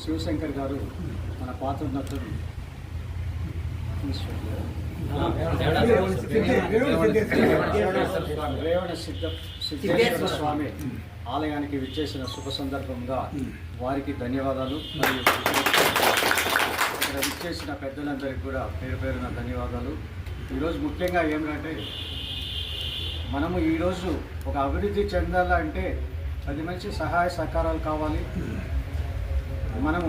శివశంకర్ గారు మన పాత్ర నటుడు రేవణ సిద్ధ సిద్ధేశ్వర స్వామి ఆలయానికి విచ్చేసిన శుభ సందర్భంగా వారికి ధన్యవాదాలు మరియు ఇక్కడ విచ్చేసిన పెద్దలందరికీ కూడా పేరు పేరున ధన్యవాదాలు. ఈరోజు ముఖ్యంగా ఏమిటంటే మనము ఈరోజు ఒక అభివృద్ధి చెందాలంటే పది మంచి సహాయ సహకారాలు కావాలి. మనము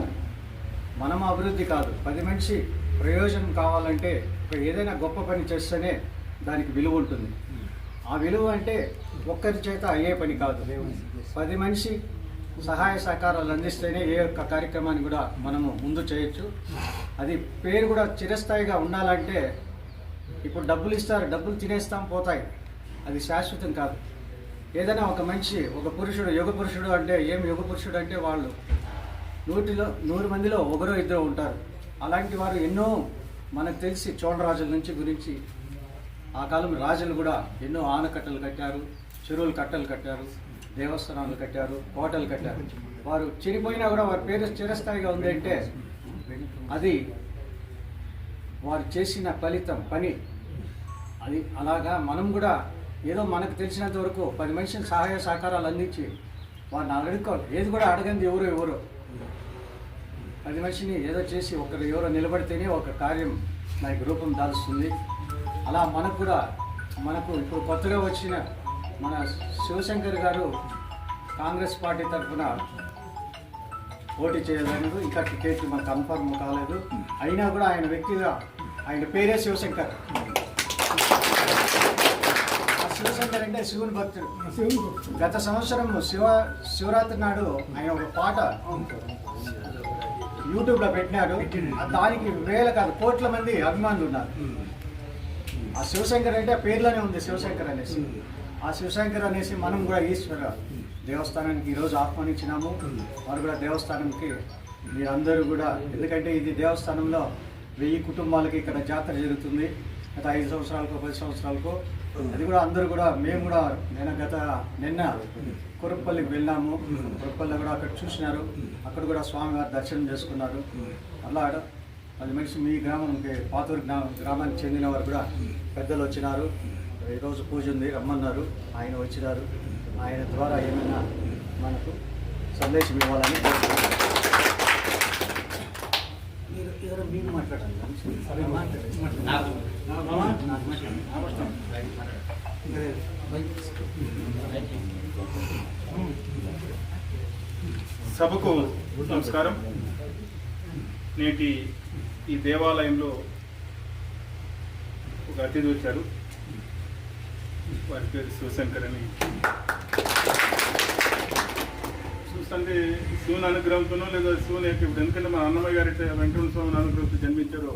మనము అభివృద్ధి కాదు. పది మనిషి ప్రయోజనం కావాలంటే ఏదైనా గొప్ప పని చేస్తేనే దానికి విలువ ఉంటుంది. ఆ విలువ అంటే ఒక్కరి చేత అయ్యే పని కాదు. పది మనిషి సహాయ సహకారాలు అందిస్తేనే ఏ యొక్క కార్యక్రమాన్ని కూడా మనము ముందు చేయొచ్చు. అది పేరు కూడా చిరస్థాయిగా ఉండాలంటే ఇప్పుడు డబ్బులు ఇస్తారు డబ్బులు తినేస్తాం పోతాయి. అది శాశ్వతం కాదు. ఏదైనా ఒక మనిషి ఒక పురుషుడు యుగ పురుషుడు అంటే ఏం యుగ పురుషుడు అంటే వాళ్ళు. నూటిలో నూరు మందిలో ఒకరో ఇద్దరు ఉంటారు. అలాంటి వారు ఎన్నో మనకు తెలిసి చోళరాజుల నుంచి గురించి ఆ కాలం రాజులు కూడా ఎన్నో ఆనకట్టలు కట్టారు చెరువులు కట్టలు కట్టారు దేవస్థానాలు కట్టారు కోటలు కట్టారు. వారు చనిపోయినా కూడా వారి పేరు చిరస్థాయిగా ఉంది అంటే అది వారు చేసిన ఫలితం పని. అది అలాగా మనం కూడా ఏదో మనకు తెలిసినంత వరకు పది మనుషులు సహాయ సహకారాలు అందించి వాడిని అడుక్కోవాలి. ఏది కూడా అడగంది ఎవరు ఎవరు? పది మనిషిని ఏదో చేసి ఒకరు ఎవరో నిలబడితేనే ఒక కార్యం మనకి రూపం దాల్స్తుంది అలా మనకు కూడా మనకు ఇప్పుడు కొత్తగా వచ్చిన మన శివశంకర్ గారు కాంగ్రెస్ పార్టీ తరఫున పోటీ చేయలేదు. ఇంకా టికెట్ మనకు కన్ఫర్మ్ కాలేదు. అయినా కూడా ఆయన వ్యక్తిగా ఆయన పేరే శివశంకర్. శివశంకర్ అంటే శివుని భక్తుడు. గత సంవత్సరం శివ శివరాత్రి నాడు ఆయన ఒక పాట యూట్యూబ్లో పెట్టినాడు. దానికి వేల కాదు కోట్ల మంది అభిమానులు ఉన్నారు. ఆ శివశంకర్ అంటే పేర్లోనే ఉంది శివశంకర్ అనేసి. ఆ శివశంకర్ అనేసి మనం కూడా ఈశ్వర దేవస్థానానికి ఈరోజు ఆహ్వానించినాము. వారు కూడా దేవస్థానంకి మీరందరూ కూడా ఎందుకంటే ఇది దేవస్థానంలో వెయ్యి కుటుంబాలకి ఇక్కడ జాతర జరుగుతుంది. గత ఐదు సంవత్సరాలకు పది సంవత్సరాలకు అది కూడా అందరూ కూడా మేము కూడా నేను గత నిన్న కురప్పల్లికి వెళ్ళాము. కురప్పల్లి కూడా అక్కడ చూసినారు. అక్కడ కూడా స్వామివారి దర్శనం చేసుకున్నారు. అలా పది మనిషి మీ గ్రామంకి పాతూరు గ్రా గ్రామానికి చెందిన వారు కూడా పెద్దలు వచ్చినారు. ఈరోజు పూజ ఉంది రమ్మన్నారు. ఆయన వచ్చినారు. ఆయన ద్వారా ఏమైనా మనకు సందేశం ఇవ్వాలని కోరుతున్నాను. మీరు ఎవరో మీరు మాట్లాడాలి సభకు నమస్కారం. నేటి ఈ దేవాలయంలో ఒక అతిథి వచ్చారు. వారి పేరు శివశంకర్ అని. చూస్తుంటే శివుని అనుగ్రహంతోనో లేదా శివుని ఇప్పుడు ఎందుకంటే మా అన్నమయ్య గారి వెంకటరమణ స్వామి అనుగ్రహంతో జన్మించారో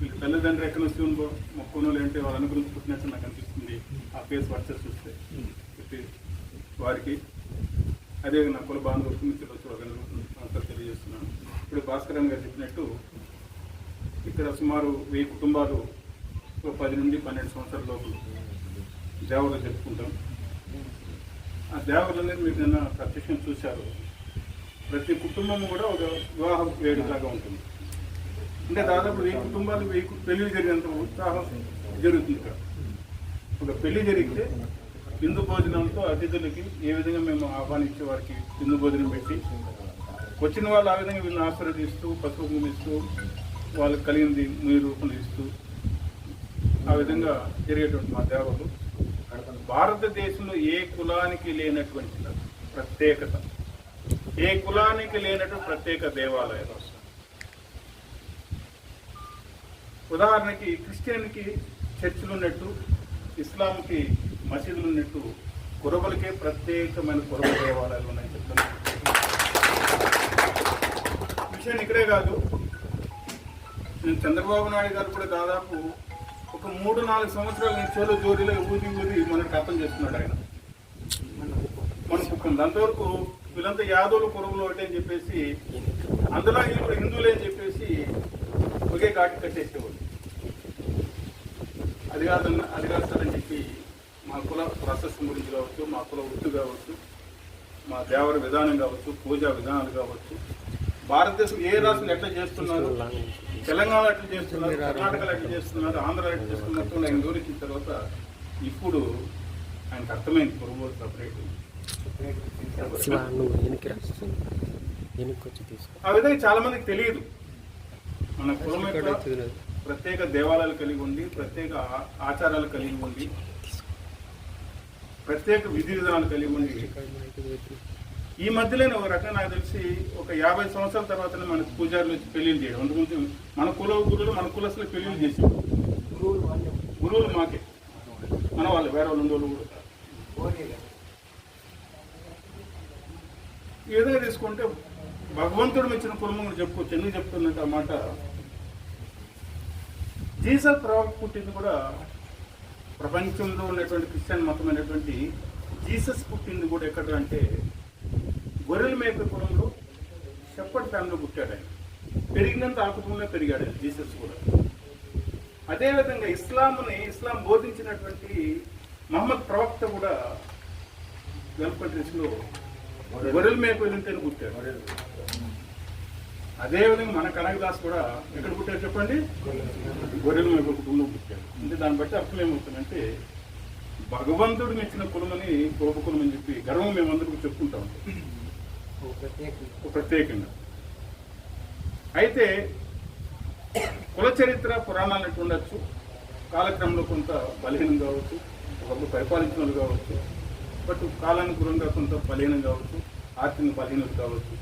వీళ్ళ తల్లిదండ్రులు ఎక్కడ శివుని మొక్కునో లేదంటే వాళ్ళ అనుగురించి పుట్టినట్టు నాకు అనిపిస్తుంది. ఆ ఫేస్ వర్సెస్ చూస్తే. వారికి. అదే నా కుల బాంధవులకు మిత్రులకు నమస్కారం తెలియజేస్తున్నాను. ఇప్పుడు భాస్కరన్ గారు చెప్పినట్టు ఇక్కడ సుమారు వెయ్యి కుటుంబాలు ఒక పది నుండి పన్నెండు సంవత్సరాల లోపు దేవతలు జరుపుకుంటాం. ఆ దేవతలు మీరు నిన్న ప్రత్యక్షం చూశారు. ప్రతి కుటుంబం కూడా ఒక వివాహ వేడుకలాగా ఉంటుంది. అంటే దాదాపు వెయ్యి కుటుంబాలు వెయ్యి పెళ్ళి జరిగినంత ఉత్సాహం జరుగుతుంది ఇక్కడ. ఒక పెళ్ళి జరిగితే విందు భోజనంతో అతిథులకి ఏ విధంగా మేము ఆహ్వానించే వారికి విందు భోజనం పెట్టి వచ్చిన వాళ్ళు ఆ విధంగా వీళ్ళని ఆశీర్వదిస్తూ పసుపు కుంకుమిస్తూ వాళ్ళకి కలిగింది మీ రూపంలో ఇస్తూ ఆ విధంగా జరిగేటువంటి మా దేవతలు భారతదేశంలో ఏ కులానికి లేనటువంటి ప్రత్యేకత ఏ కులానికి లేనటువంటి ప్రత్యేక దేవాలయాలు ఉదాహరణకి క్రిస్టియన్కి చర్చిలు ఉన్నట్టు ఇస్లాంకి మసీదులు ఉన్నట్టు కురబలకే ప్రత్యేకమైన కురబ దేవాలయాలు ఉన్నాయని చెప్తున్నాను విషయం ఇక్కడే కాదు. నేను చంద్రబాబు నాయుడు గారు కూడా దాదాపు ఒక మూడు నాలుగు సంవత్సరాల నుంచి జోడీలో ఊది ఊది మనకు అర్థం చేస్తున్నాడు ఆయన. మన కుక్కం అంతవరకు వీళ్ళంతా యాదవులు కురవులు ఒకటి అని చెప్పేసి అందులో వీళ్ళు హిందువులు హిందువులే అని చెప్పేసి ఒకే కాటి కట్టేసేవాళ్ళు. అది కాదన్న అది కాదు సార్ అని చెప్పి మా కుల ప్రాసెస్ గురించి కావచ్చు మా కుల వృత్తి కావచ్చు మా దేవర విధానం కావచ్చు పూజా విధానాలు కావచ్చు. భారతదేశం ఏ రాష్ట్రం ఎట్లా చేస్తున్నారు? తెలంగాణ ఎట్లా చేస్తున్నారు? కర్ణాటకలో ఎట్లా చేస్తున్నారు? ఆంధ్ర ఎట్లా చేస్తున్నారు? ఆయన వివరించిన తర్వాత ఇప్పుడు ఆయనకు అర్థమైంది పొరుగులు సపరేట్. ఆ విధంగా చాలా మందికి తెలియదు. మన కులం. ప్రత్యేక దేవాలయాలు కలిగి ఉండి ప్రత్యేక ఆచారాలు కలిగి ఉండి ప్రత్యేక విధి విధానాలు కలిగి ఉండి ఈ మధ్యలోనే ఒక రకంగా నాకు తెలిసి ఒక యాభై సంవత్సరాల తర్వాతనే మన పూజారులు వచ్చి పెళ్ళిళ్ళు చేయడం. అందుగురించి మన కుల గురువులు మన కులస్తులు పెళ్ళిళ్ళు చేసి గురువులు మాకే. మన వాళ్ళు వేరే వాళ్ళు ఉండేవాళ్ళు కూడా. ఈ తీసుకుంటే భగవంతుడు ఇచ్చిన కులం కూడా చెప్పుకోవచ్చు. ఎందుకు చెప్తున్నట్టు ఆ మాట జీసస్ ప్రభు పుట్టింది కూడా ప్రపంచంలో ఉన్నటువంటి క్రిస్టియన్ మతమైనటువంటి జీసస్ పుట్టింది కూడా ఎక్కడ అంటే గొర్రెల మేక కులంలో చెప్పటి ఫ్యామిలీలో పుట్టాడు ఆయన. పెరిగినంత ఆ కుటుంబంలో పెరిగాడు జీసస్ కూడా. అదేవిధంగా ఇస్లాంని ఇస్లాం బోధించినటువంటి మహమ్మద్ ప్రవక్త కూడా గల్ఫ్ కంట్రీస్లో గొర్రెల మేక వెళ్ళింటేనే పుట్టాడు. అదేవిధంగా మన కనకదాస్ కూడా ఎక్కడ పుట్టాడు చెప్పండి? గొర్రెల మేక కుటుంబంలో పుట్టాడు అంటే దాన్ని బట్టి అర్థం ఏమవుతుందంటే భగవంతుడు మెచ్చిన కులమని గోప కులం అని చెప్పి గర్వం మేమందరికీ చెప్పుకుంటా ఉంటాం. ప్రత్యేకంగా. అయితే కుల చరిత్ర పురాణాలు ఉండొచ్చు? కాలక్రమంలో కొంత బలహీనం కావచ్చు ఒకప్పుడు పరిపాలించిన వాళ్ళు కావచ్చు బట్ కాలానుగుణంగా కొంత బలహీనం కావచ్చు ఆర్థిక బలహీనత కావచ్చు.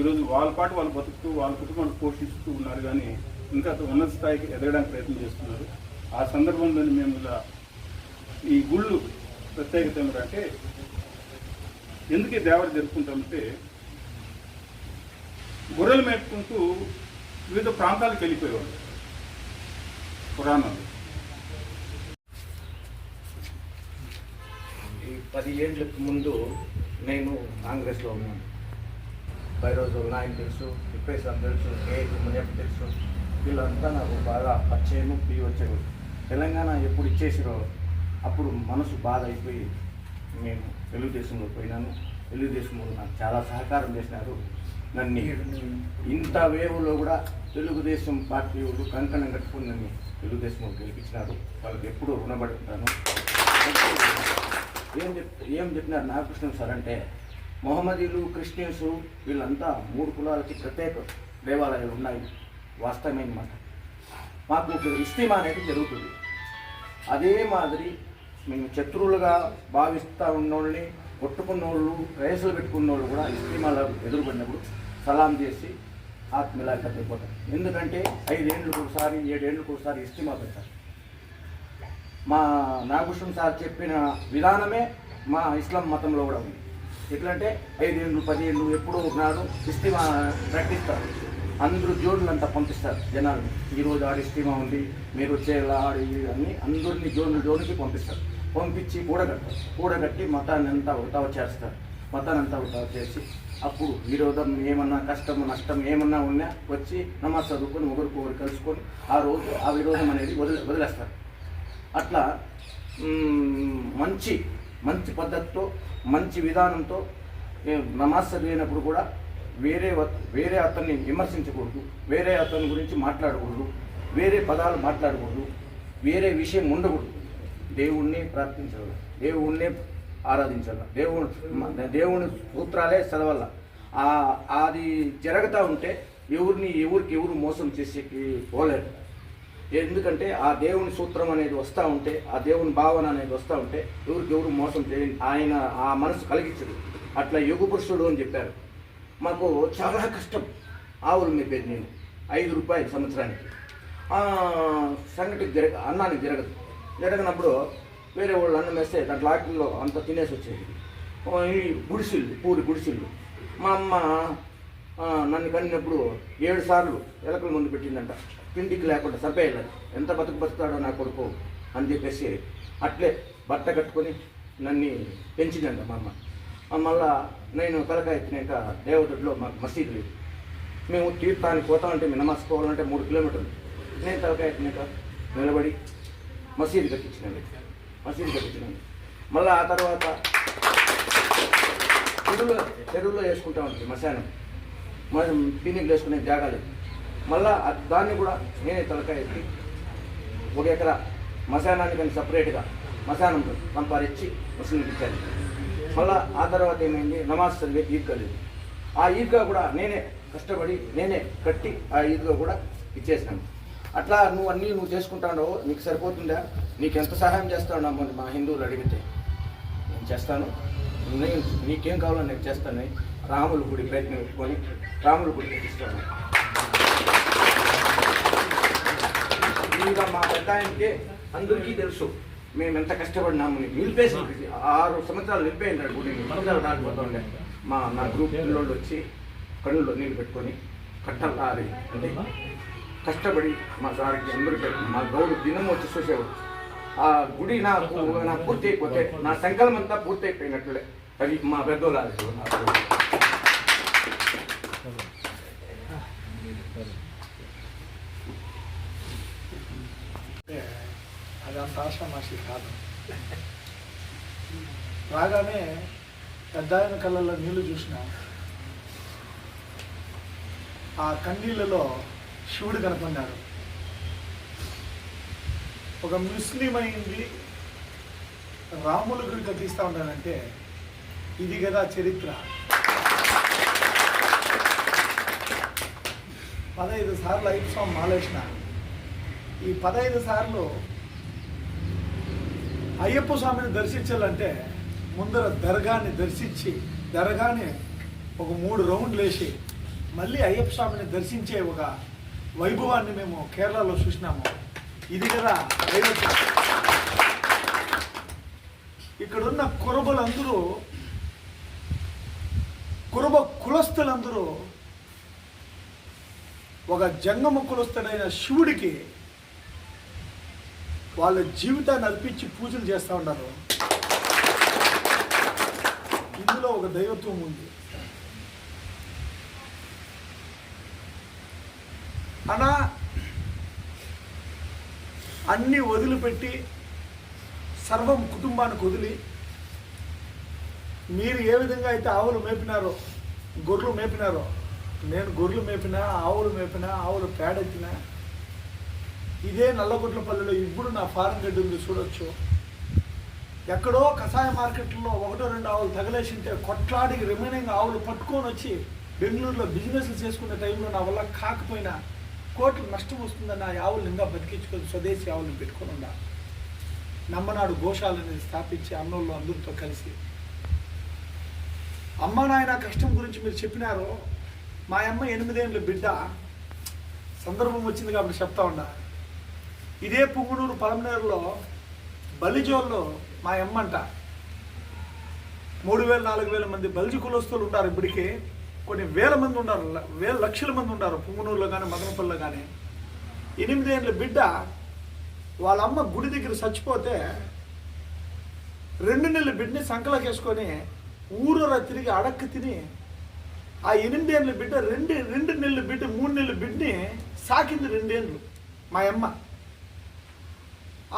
ఈరోజు వాళ్ళ పాటు వాళ్ళు బతుకుతూ వాళ్ళ కుటుంబాన్ని పోషిస్తూ ఉన్నారు కానీ ఇంకా ఉన్నత స్థాయికి ఎదగడానికి ప్రయత్నం చేస్తున్నారు. ఆ సందర్భంలో మేము ఇలా ఈ గుళ్ళు ప్రత్యేకత ఏమిటంటే ఎందుకు ఈ జరుపుకుంటామంటే గొర్రెలు మేపుకుంటూ వివిధ ప్రాంతాలకు వెళ్ళిపోయేవాళ్ళు. పురాణాలు. ఈ పది ఏళ్ళకు ముందు నేను కాంగ్రెస్లో ఉన్నాను. బైరోజు నాయక్ తెలుసు తిప్పేశ్వరం తెలుసు కే మునియప్ప తెలుసు. వీళ్ళంతా నాకు బాగా పరిచయము పి వచ్చారు తెలంగాణ ఎప్పుడు ఇచ్చేసిరో అప్పుడు మనసు బాధ అయిపోయి నేను తెలుగుదేశంలో పోయినాను. తెలుగుదేశంలో నాకు చాలా సహకారం చేసినారు నన్ను. ఇంత వేవులో కూడా తెలుగుదేశం పార్టీ వాళ్ళు కంకణం కట్టుకుని నన్ను తెలుగుదేశం గెలిపించినారు. వాళ్ళకి ఎప్పుడూ రుణపడి ఉంటాను. ఏం చెప్ ఏం చెప్పినారు నాగకృష్ణ సార్ అంటే మొహమ్మదీలు క్రిస్టియన్స్ వీళ్ళంతా మూడు కులాలకి ప్రత్యేక దేవాలయాలు ఉన్నాయి. వాస్తవమైన మాట. మాకు ఇస్తిమా అనేది జరుగుతుంది. అదే మాదిరి మేము శత్రువులుగా భావిస్తూ ఉన్నోళ్ళని కొట్టుకున్న వాళ్ళు రేసులు పెట్టుకున్న వాళ్ళు కూడా ఇస్తీమాలో ఎదురుపడినప్పుడు సలాం చేసి ఆత్మీయులాగా తగ్గిపోతారు ఎందుకంటే ఐదేళ్ళకు ఒకసారి ఏడేళ్ళకు ఒకసారి ఇస్తిమా పెడతారు మా నాగభూషణ్ సార్ చెప్పిన విధానమే మా ఇస్లాం మతంలో కూడా ఉంది. ఎట్లంటే ఐదేళ్ళు పదిహేళ్ళు ఎప్పుడో నాడు ఇస్తిమా ప్రకటిస్తారు. అందరూ జోడులంతా పంపిస్తారు జనాలు ఈరోజు ఆడి ఇస్తిమా ఉంది మీరు వచ్చేలా ఆడి అన్ని అందరినీ జోన్లు జోన్కి పంపిస్తారు. పంపించి కూడగట్టారు కూడగట్టి మతాన్ని అంతా ఉతావ చేస్తారు మతాన్ని అంతా ఉతావ చేసి అప్పుడు విరోధం ఏమన్నా కష్టం నష్టం ఏమన్నా ఉన్నా వచ్చి నమాజ్ చదువుకొని ఒకరికొకరు కలుసుకొని ఆ రోజు ఆ విరోధం అనేది వదిలే వదిలేస్తారు. అట్లా మంచి మంచి పద్ధతితో మంచి విధానంతో నమాజ్ చదివినప్పుడు కూడా వేరే వేరే అతన్ని విమర్శించకూడదు వేరే అతని గురించి మాట్లాడకూడదు వేరే పదాలు మాట్లాడకూడదు వేరే విషయం ఉండకూడదు. దేవుణ్ణి ప్రార్థించాలి దేవుణ్ణి ఆరాధించాలి దేవుడు దేవుని సూత్రాలే చదవాల. అది జరుగుతూ ఉంటే ఎవరిని ఎవరికి ఎవరు మోసం చేసేకి పోలేరు. ఎందుకంటే ఆ దేవుని సూత్రం అనేది వస్తూ ఉంటే ఆ దేవుని భావన అనేది వస్తూ ఉంటే ఎవరికి ఎవరు మోసం చేయ ఆయన ఆ మనసు కలిగించదు. అట్లా యుగ పురుషుడు అని చెప్పారు. మాకు చాలా కష్టం. ఆవులు మేపేది నేను. ఐదు రూపాయలు సంవత్సరానికి. ఆ సంగటి జరగ అన్నానికి జరగదు. జరగనప్పుడు వేరే వాళ్ళు అన్నం వేస్తే దాంట్లో ఆకుల్లో అంత తినేసి వచ్చేది. ఈ గుడిసిళ్ళు పూరి గుడిసిళ్ళు. మా అమ్మ నన్ను కనినప్పుడు ఏడు సార్లు ఎలకల ముందు పెట్టిందంట. తిండికి లేకుండా సపేయాలి ఎంత బతుకు బతుకుతాడో నా కొడుకు అని చెప్పేసి అట్లే బట్ట కట్టుకొని నన్ను పెంచిందంట మా అమ్మ. మళ్ళా నేను తలకాయ ఎత్తినాక దేవతడిలో మాకు మసీదు లేదు. మేము తీర్థానికి పోతామంటే మీ నమాజ్ పోవాలంటే మూడు కిలోమీటర్లు. నేను తలకాయ ఎత్తినాక నిలబడి మసీదు కట్టించినాను. మసీదు కట్టించినాను. మళ్ళీ ఆ తర్వాత చెరువులో చెరువులో వేసుకుంటా ఉంటుంది మశానం. మనం పిన్నికి వేసుకునే జాగాలు. మళ్ళా దాన్ని కూడా నేనే తలకాయ ఎత్తి ఒక ఎకరా మశానాన్ని కానీ సపరేట్గా మశానంతో సంపాదించి ముస్లింకి ఇచ్చాను. మళ్ళా ఆ తర్వాత ఏమైంది? నమాజ్ చదివే ఈద్గా లేదు. ఆ ఈద్గా కూడా నేనే కష్టపడి నేనే కట్టి ఆ ఈద్గా కూడా ఇచ్చేసినాను అట్లా నువ్వు అన్నీ నువ్వు చేసుకుంటాడో నీకు సరిపోతుందా? నీకు ఎంత సహాయం చేస్తాడో మా హిందువులు అడిగితే. నేను చేస్తాను? నేను నీకేం కావాలో నేను చేస్తాను. రాముల గుడి ప్రయత్నం పెట్టుకొని రాముల గుడి కట్టిస్తాను ఇంకా మా పెద్ద ఆయనకి అందరికీ తెలుసు. మేము ఎంత కష్టపడినాము నిలిపేసి ఆరు సంవత్సరాలు నిలిపోయినాడు గుడి. సంవత్సరాలు దాటిపోతా మా నా గ్రూప్ పిల్లోళ్ళు వచ్చి కళ్ళులో నీళ్ళు పెట్టుకొని కట్టలు ఆరి అంటే కష్టపడి మా సార్కి అందరూ మా గౌడు దినం వచ్చి చూసేవాడు ఆ గుడి నాకు నా పూర్తి అయిపోతే నా సంకల్పం అంతా పూర్తి అయిపోయినట్లే. అది మా పెద్దోళ్ళు అది అంత ఆషామాషి కాదు. రాగానే పెద్ద ఆయన కళ్ళల్లో నీళ్ళు చూసిన ఆ కన్నీళ్ళలో శివుడు కనపడినాడు ఒక ముస్లిం అయింది రాముల గుడి తీస్తూ ఉన్నానంటే ఇది కదా చరిత్ర. పదహైదు సార్లు ఐదు స్వామి మాలేసిన. ఈ పదహైదు సార్లు అయ్యప్ప స్వామిని దర్శించాలంటే ముందర దర్గాని దర్శించి దర్గాని ఒక మూడు రౌండ్లు వేసి మళ్ళీ అయ్యప్ప స్వామిని దర్శించే ఒక వైభవాన్ని మేము కేరళలో చూసినాము. ఇది కదా దైవత్వం ఇక్కడున్న కురబలందరూ కురబ కులస్తులందరూ ఒక జంగమ కులస్తుడైన శివుడికి వాళ్ళ జీవితాన్ని అర్పించి పూజలు చేస్తూ ఉన్నారు. ఇందులో ఒక దైవత్వం ఉంది. అనా అన్ని వదిలిపెట్టి సర్వం కుటుంబానికి వదిలి మీరు ఏ విధంగా అయితే ఆవులు మేపినారో గొర్రెలు మేపినారో నేను గొర్రెలు మేపినా ఆవులు మేపినా ఆవులు పేడెత్తినా ఇదే నల్లగొడ్లపల్లిలో ఇప్పుడు నా ఫారం గడ్డి ఉంది చూడొచ్చు. ఎక్కడో కషాయ మార్కెట్లో ఒకటో రెండు ఆవులు తగలేసింటే కొట్లాడి రిమైనింగ్ ఆవులు పట్టుకొని వచ్చి బెంగళూరులో బిజినెస్లు చేసుకునే టైంలో నా వల్ల కాకపోయినా కోట్లు నష్టం వస్తుందని ఆ ఆవులు ఇంకా బతికించుకొని స్వదేశీ ఆవులను పెట్టుకొని ఉండాలి. నమ్మనాడు గోశాలని స్థాపించి అన్నోళ్ళు అందరితో కలిసి. అమ్మ నాయన కష్టం గురించి మీరు చెప్పినారు మా అమ్మ ఎనిమిదేళ్ళ బిడ్డ. సందర్భం వచ్చింది కాబట్టి చెప్తా ఉన్నా. ఇదే పుంగునూరు పలమనేరులో బలిజోల్లో మా ఎమ్మంట మూడు వేల నాలుగు వేల మంది బలిజి కులస్తులు ఉన్నారు ఇప్పటికే. కొన్ని వేల మంది ఉన్నారు వేల లక్షల మంది ఉన్నారు పుంగునూరులో కానీ మదనపల్లిలో కానీ ఎనిమిదేళ్ళ బిడ్డ వాళ్ళ అమ్మ గుడి దగ్గర చచ్చిపోతే రెండు నెలల బిడ్డని సంకలకేసుకొని ఊరూర తిరిగి అడక్కి తిని ఆ ఎనిమిదేళ్ళ బిడ్డ రెండు రెండు నెలల బిడ్డ మూడు నెలల బిడ్డని సాకింది రెండేళ్ళు మా అమ్మ.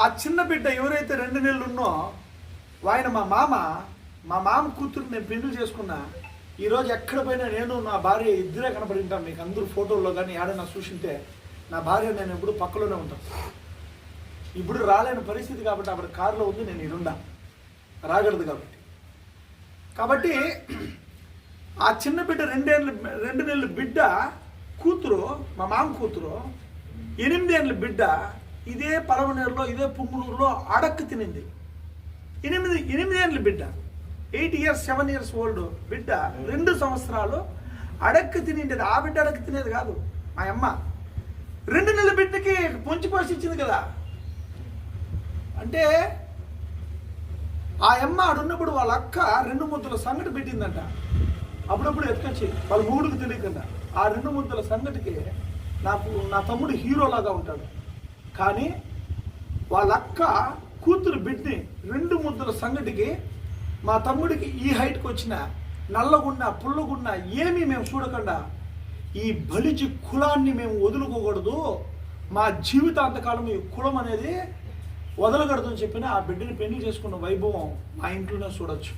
ఆ చిన్న బిడ్డ ఎవరైతే రెండు నెలలు ఉన్నో ఆయన మా మామ మా మామ కూతురు నేను పెళ్ళి చేసుకున్నా ఈరోజు ఎక్కడ పోయినా నేను నా భార్య ఇద్దరే కనబడి మీకు అందరూ ఫోటోల్లో కానీ ఏడైనా చూసింటే నా భార్య నేను ఎప్పుడు పక్కలోనే ఉంటాను ఇప్పుడు రాలేని పరిస్థితి కాబట్టి అప్పుడు కారులో ఉంది నేను ఇరుండా రాగలదు కాబట్టి. కాబట్టి ఆ చిన్న బిడ్డ రెండేళ్ళు రెండు నెలల బిడ్డ కూతురు మా మామ కూతురు ఎనిమిదేళ్ళ బిడ్డ ఇదే పలమనేరులో ఇదే పుంగునూరులో అడక్కు తినింది. ఎనిమిది ఎనిమిదేళ్ళ బిడ్డ. Eight years seven years old బిడ్డ. రెండు సంవత్సరాలు అడక్కు తినిండేది ఆ బిడ్డ అడక్కు తినేది కాదు. మా అమ్మ. రెండు నెలల బిడ్డకి పొంచి పోసి ఇచ్చింది కదా. అంటే ఆ అమ్మ ఆడున్నప్పుడు వాళ్ళ అక్క రెండు ముద్దల సంగటి పెట్టిందంట. అప్పుడప్పుడు ఎత్తుకొచ్చి వాళ్ళ మూడుకు తెలియకుండా ఆ రెండు ముద్దల సంగటికి నాకు నా తమ్ముడు హీరోలాగా ఉంటాడు. కానీ వాళ్ళక్క కూతురు బిడ్ని రెండు ముద్దల సంగటికి మా తమ్ముడికి ఈ హైట్కి వచ్చిన నల్లగున్న పుల్లగున్నా ఏమీ మేము చూడకుండా ఈ బలిచి కులాన్ని మేము వదులుకోకూడదు. మా జీవితాంతకాలం ఈ కులం అనేది వదలకూడదు అని చెప్పిన ఆ బిడ్డని పెళ్ళి చేసుకున్న వైభవం మా ఇంట్లోనే చూడొచ్చు.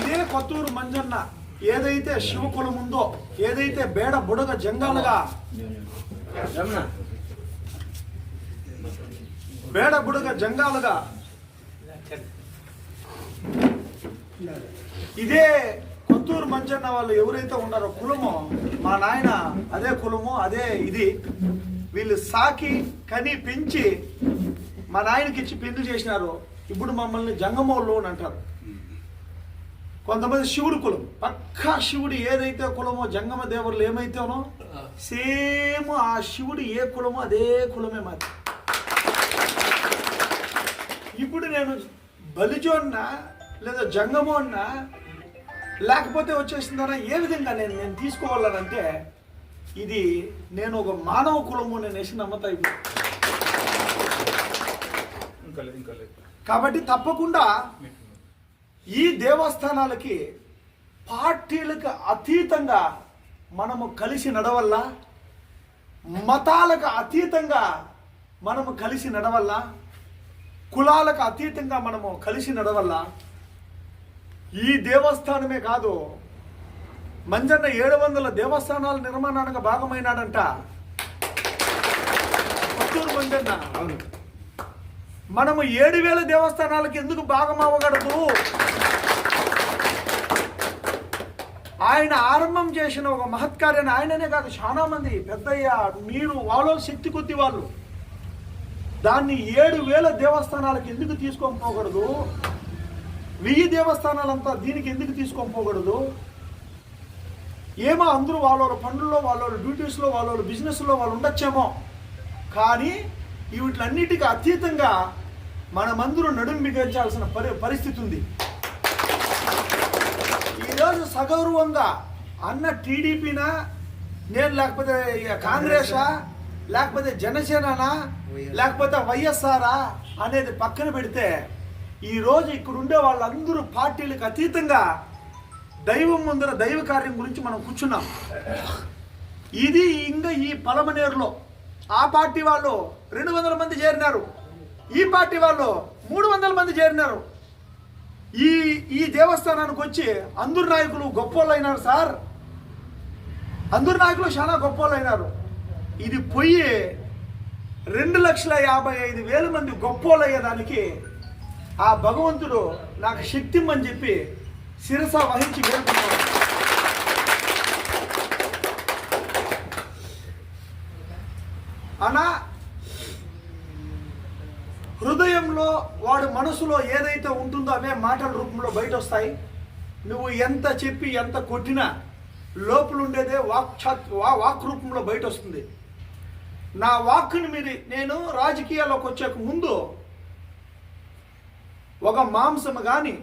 ఇదే కొత్తూరు మంజన్న ఏదైతే శివకులం ఉందో ఏదైతే బేడ బుడగ జంగాలుగా రమణ. బుడగ జంగాలుగా. ఇదే కొత్తూరు మంచన్న వాళ్ళు ఎవరైతే ఉన్నారో కులమో మా నాయన అదే కులము అదే ఇది. వీళ్ళు సాకి కని పెంచి మా నాయనకి ఇచ్చి పెళ్ళి చేసినారు. ఇప్పుడు మమ్మల్ని జంగమోళ్ళు అని అంటారు. కొంతమంది శివుడు కులం. పక్కా శివుడు ఏదైతే కులమో జంగమ దేవుళ్ళు ఏమైతేనో సేమ్ ఆ శివుడు ఏ కులమో అదే కులమే మాది. ఇప్పుడు నేను బలిజోన్నా లేదా జంగమో అన్నా లేకపోతే వచ్చేసిందనా ఏ విధంగా నేను నేను తీసుకోవాలనంటే ఇది నేను ఒక మానవ కులము నేను వేసి నమ్మతా కాబట్టి తప్పకుండా ఈ దేవస్థానాలకి పార్టీలకు అతీతంగా మనము కలిసి నడవల్ల మతాలకు అతీతంగా మనము కలిసి నడవల్ల కులాలకు అతీతంగా మనము కలిసి నడవల్ల ఈ దేవస్థానమే కాదు మంజన్న ఏడు వందల దేవస్థానాల నిర్మాణానికి భాగమైనాడంట. కొత్తూరు మంజన్న. మనము ఏడు వేల దేవస్థానాలకు ఎందుకు భాగం అవ్వకూడదు ఆయన ఆరంభం చేసిన ఒక మహత్కార్యాన్ని ఆయననే కాదు చాలా మంది పెద్దయ్య మీరు వాళ్ళ శక్తి కొద్ది వాళ్ళు. దాన్ని ఏడు వేల దేవస్థానాలకు ఎందుకు తీసుకొని పోకూడదు? వెయ్యి దేవస్థానాలంతా దీనికి ఎందుకు తీసుకొని పోకూడదు? ఏమో అందరూ వాళ్ళ పనుల్లో వాళ్ళ డ్యూటీస్లో వాళ్ళ బిజినెస్లో వాళ్ళు ఉండొచ్చేమో. కానీ వీటిలన్నిటికీ అతీతంగా మనమందరూ నడుం బిగించాల్సిన పరి పరిస్థితి ఉంది. సగౌరవంగా అన్న టీడీపీనా? నేను లేకపోతే ఇక కాంగ్రెసా? లేకపోతే జనసేననా? లేకపోతే వైఎస్ఆరా? అనేది పక్కన పెడితే ఈరోజు ఇక్కడ ఉండే వాళ్ళందరూ పార్టీలకు అతీతంగా దైవం ముందర దైవ కార్యం గురించి మనం కూర్చున్నాం. ఇది ఇంకా ఈ పలమనేరులో. ఆ పార్టీ వాళ్ళు రెండు వందల మంది చేరినారు. ఈ పార్టీ వాళ్ళు మూడు వందల మంది చేరినారు. ఈ ఈ దేవస్థానానికి వచ్చి అందరు నాయకులు గొప్పోళ్ళు అయినారు సార్. అందరు నాయకులు చాలా గొప్పోళ్ళు అయినారు. ఇది పోయి రెండు లక్షల యాభై ఐదు వేల మంది గొప్పోళ్ళు అయ్యేదానికి ఆ భగవంతుడు నాకు శక్తి చెప్పి శిరస వహించి వేడుకున్నాడు. అనా హృదయంలో వాడు మనసులో ఏదైతే ఉంటుందో అవే మాటల రూపంలో బయట వస్తాయి నువ్వు ఎంత చెప్పి ఎంత కొట్టినా లోపల ఉండేదే వాక్ వా వాక్ రూపంలో బయట వస్తుంది నా వాక్కుని మీరు నేను రాజకీయాల్లోకి వచ్చాక ముందు ఒక మాంసం కానీ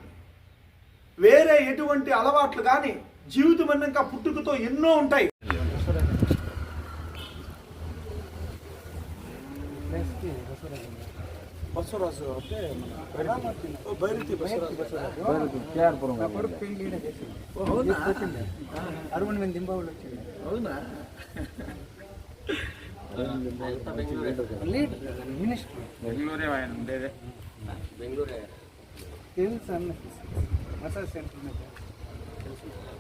వేరే ఎటువంటి అలవాట్లు కానీ జీవితం అన్నాక పుట్టుకతో ఎన్నో ఉంటాయి. బసవరాజు అంటే మన ఓ, బైరతి బసవరాజు అప్పుడు పెళ్ళి ఈయన చేసింది. అవునా? వచ్చింది. అరవై మంది దింబావులు వచ్చింది అవునా లీడర్ మినిస్టర్ బెంగళూరే ఆయన ఉండేదే బెంగళూరే తెలుసు అన్న మసాజ్ సెంటర్ మీద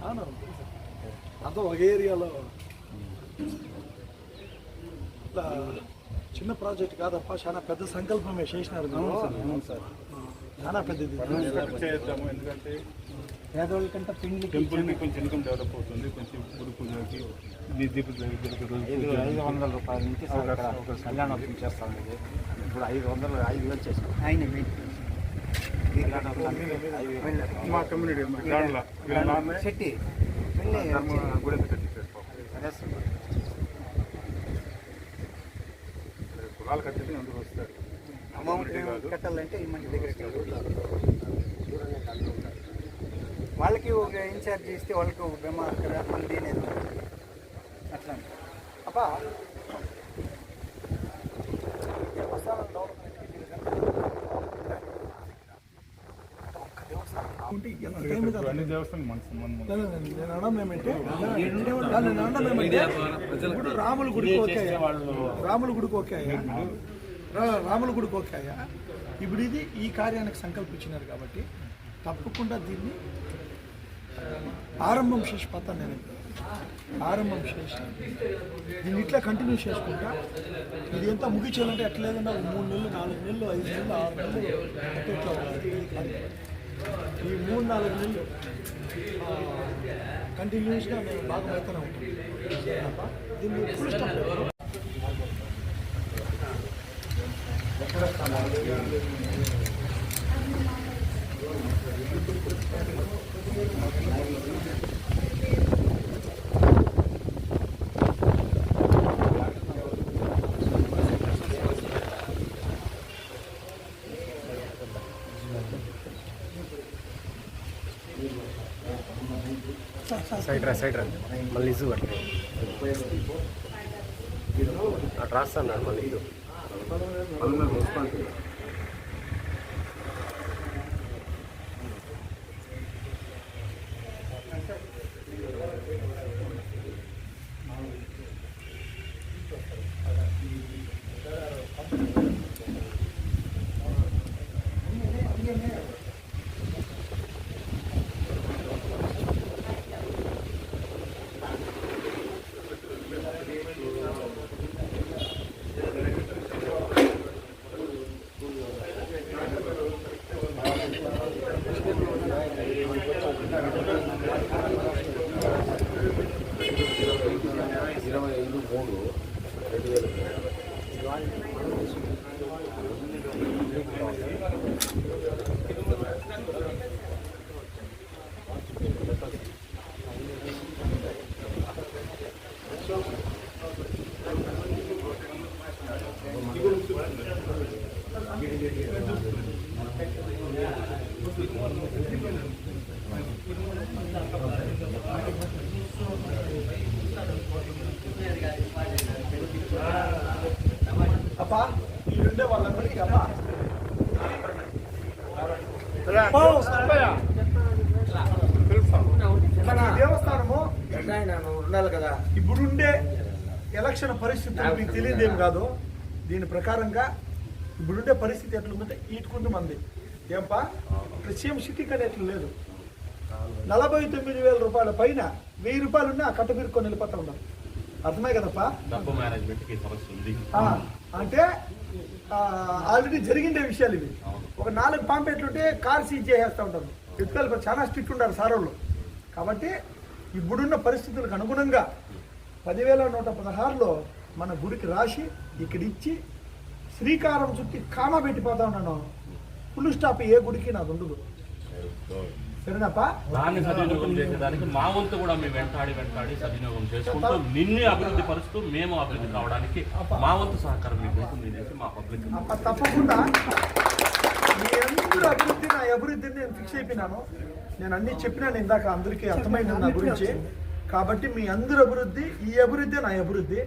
అవును అంతా ఒక ఏరియాలో ఇట్లా చిన్న ప్రాజెక్ట్ కాదప్ప చాలా పెద్ద సంకల్పమే చేసినారు. చాలా పెద్దది. ఎందుకంటే పిండి కొంచెం ఇన్కమ్ డెవలప్ అవుతుంది కొంచెం గుడి ఐదు వందల రూపాయల నుంచి కళ్యాణోత్సవం చేస్తాం ఇది. ఇప్పుడు ఐదు వందలు ఐదు వేలు చేసాం ఆయన మా కమ్యూనిటీ శెట్టి గుడి కులాలు కట్టించి అందరూ వస్తారు? అమౌంట్ కట్టాలంటే ఈ దగ్గర వాళ్ళకి ఒక ఇన్ఛార్జ్ ఇస్తే వాళ్ళకి ఒక అక్కడ. అట్లా. అప్ప దేవస్థానం డెవలప్మెంట్కి ఉంటే ఎంత టైం ఇది అంత? అన్ని దేవస్థానం మన సంబంధం ఉంది. లేదు, లేదు, నేను అనడం ఏమంటే నేను అనడం ఏమంటే ఇప్పుడు రాముల గుడికి ఓకే. రాముల గుడికి ఓకే రాముల గుడికి ఓకే ఇప్పుడు ఇది ఈ కార్యానికి సంకల్పించినారు కాబట్టి తప్పకుండా దీన్ని ఆరంభం చేసి పోతాను నేను. ఆరంభం చేసి. దీన్ని ఇట్లా కంటిన్యూ చేసుకుంటా. ఇది ఎంత ముగించాలంటే ఎట్లా లేదన్నా ఒక మూడు నెలలు నాలుగు నెలలు ఐదు నెలలు ఆరు నెలలు అంటే ఇట్లా ఉండాలి. ఈ మూడు నాలుగు నెలలు కంటిన్యూస్గా మేము బాగా భాగమవుతూనే ఉంటాం. దీన్ని ఎప్పుడు ఇష్టం ఎక్కడ సైడ్ రా సైడ్ రా. మళ్ళీ ఇజు పట్టుకో. అటు రాస్తాను మళ్ళీ ఇజు అప్ప ఈ ఉండే వాళ్ళందరికీ అప్ప ఓ, సబ్బయ్య. మన దేవస్థానము ఉండాలి కదా ఇప్పుడుండే ఎలక్షన్ పరిస్థితులు మీకు తెలియదేం కాదు. దీని ప్రకారంగా ఇప్పుడుండే పరిస్థితి ఎట్లుందంటే ఈటుకుంటూ మంది. ఏంపా? ఇక్కడ సీఎం సిటీ కనేట్లు లేదు. నలభై తొమ్మిది వేల రూపాయల పైన వెయ్యి రూపాయలు ఉన్నా ఆ కట్ట పీరుకొని వెళ్ళిపోతా ఉన్నారు. అర్థమే కదప్పా? అంటే ఆల్రెడీ జరిగిండే విషయాలు ఇవి. ఒక నాలుగు పాంపెట్లుంటే కార్ సీజ్ చేసేస్తూ ఉంటారు. ఎత్తుకలు చాలా స్ట్రిక్ట్ ఉంటారు సార్ వాళ్ళు. కాబట్టి ఇప్పుడున్న పరిస్థితులకు అనుగుణంగా పదివేల నూట పదహారులో మన గుడికి రాసి ఇక్కడ ఇచ్చి శ్రీకారం చుట్టి కామా పెట్టిపోతా ఉన్నాను. ఫుల్ స్టాప్ ఏ గుడికి నాది ఉండదు. సరేనాపా? దాన్ని సద్వినియోగం చేసేదానికి మా వంతు కూడా మేము వెంటాడి వెంటాడి సద్వినియోగం చేసుకుంటూ నిన్ను అభివృద్ధి పరుస్తూ మేము అభివృద్ధి కావడానికి మా వంతు సహకారం మీకు ఉంటుంది అనేసి మా పబ్లిక్ అప్ప తప్పకుండా. అందరూ అభివృద్ధి నా అభివృద్ధిని నేను ఫిక్స్ అయిపోయినాను. నేను అన్ని చెప్పినాను ఇందాక అందరికీ అర్థమైంది నా గురించి. కాబట్టి మీ అందరి అభివృద్ధి ఈ అభివృద్ధి నా అభివృద్ధి.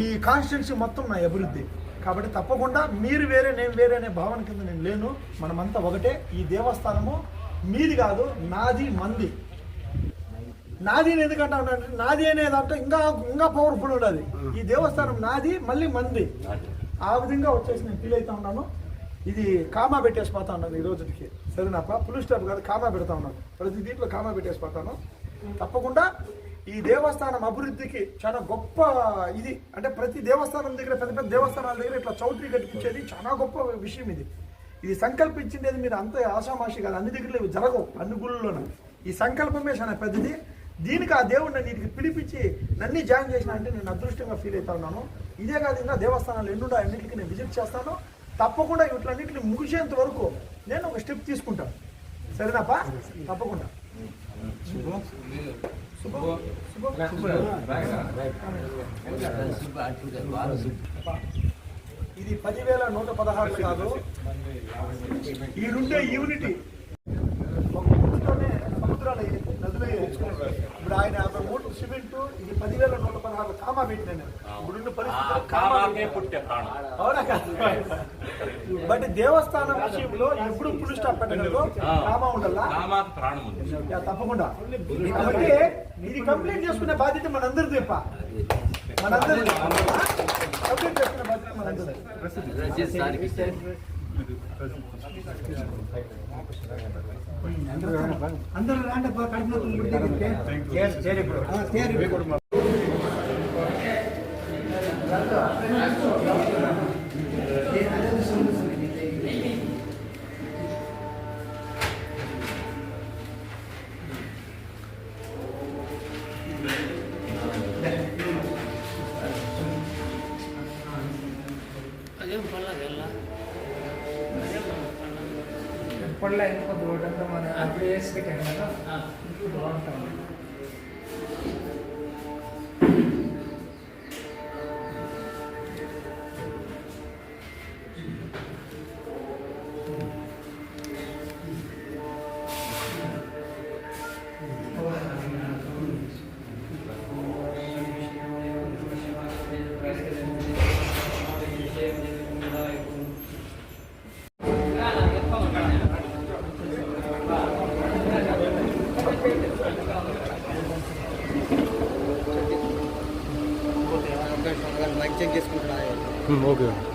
ఈ కాన్స్టిట్యున్సీ మొత్తం నా అభివృద్ధి. కాబట్టి తప్పకుండా మీరు వేరే నేను వేరే అనే భావన కింద నేను లేను. మనమంతా ఒకటే. ఈ దేవస్థానము మీది కాదు నాది మంది. నాది అని ఎందుకంటే ఉన్నానంటే నాది అంటే ఇంకా ఇంకా పవర్ఫుల్ ఉండదు ఈ దేవస్థానం నాది మళ్ళీ మంది. ఆ విధంగా వచ్చేసి నేను ఫీల్ అవుతా ఉన్నాను. ఇది కామా పెట్టేసి పోతా ఉన్నాను ఈ రోజుకి. సరేనాప పులి స్టాప్ కాదు కామా పెడతా ఉన్నాను. ప్రతి దీంట్లో కామా పెట్టేసి పోతాను. తప్పకుండా ఈ దేవస్థానం అభివృద్ధికి చాలా గొప్ప ఇది. అంటే ప్రతి దేవస్థానం దగ్గర పెద్ద పెద్ద దేవస్థానాల దగ్గర ఇట్లా చౌట్రీ కట్టించేది చాలా గొప్ప విషయం ఇది. ఇది సంకల్పించిండేది మీరు అంత ఆషామాషి కాదు. అన్ని దగ్గరలో ఇవి జరగవు. అన్ని గుళ్ళలోనూ ఈ సంకల్పమే చాలా పెద్దది. దీనికి ఆ దేవుడు నన్ను వీటికి పిలిపించి నన్ను జాయిన్ చేసిన అంటే నేను అదృష్టంగా ఫీల్ అవుతా ఉన్నాను. ఇదే కాదు ఇంకా దేవస్థానాలు ఎన్నుండో అన్నింటికి నేను విజిట్ చేస్తాను. తప్పకుండా వీటిలన్నింటిని ముగిసేంత వరకు నేను ఒక స్టెప్ తీసుకుంటాను. సరేనాపా? తప్పకుండా. ఇది పదివేల నూట పదహారు కాదు. ఈడుండే యూనిటీ. ఒక సముద్రాలు నదులు ఇప్పుడు ఆయన యాభై మూటలు సిమెంట్ ఇది పదివేల నూట పదహారు కామా పెట్టినాను ఇప్పుడున్న కాదు బట్ దేవస్థానం విషయంలో ఎప్పుడు పులి స్టాప్ పెట్టడంలో కామా ఉండాలా తప్పకుండా కాబట్టి ఇది కంప్లీట్ చేసుకునే బాధ్యత మనందరిది తప్ప మనందరిది కంప్లీట్ చేసుకునే బాధ్యత మనందరిది అందరూ రాండి అబ్బా,